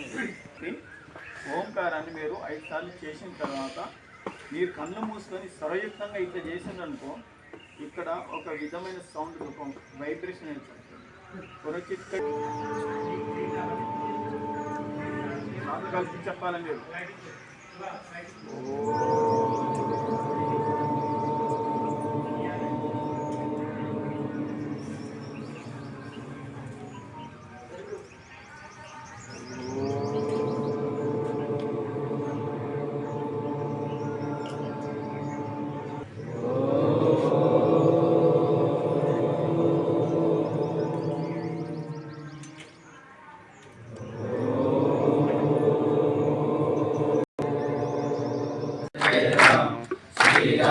చేసుకోండి ఓంకారాన్ని మీరు ఐదు సార్లు చేసిన తర్వాత మీరు కళ్ళు మూసుకొని సరయుక్తంగా ఇట్లా చేసిందనుకో ఇక్కడ ఒక విధమైన సౌండ్ రూపం వైబ్రేషన్ వెళ్తుంది చెప్పాలని మీరు?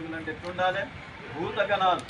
శివ సైనికులు అంటే ఎట్లుండాలి? భూతగణాలు.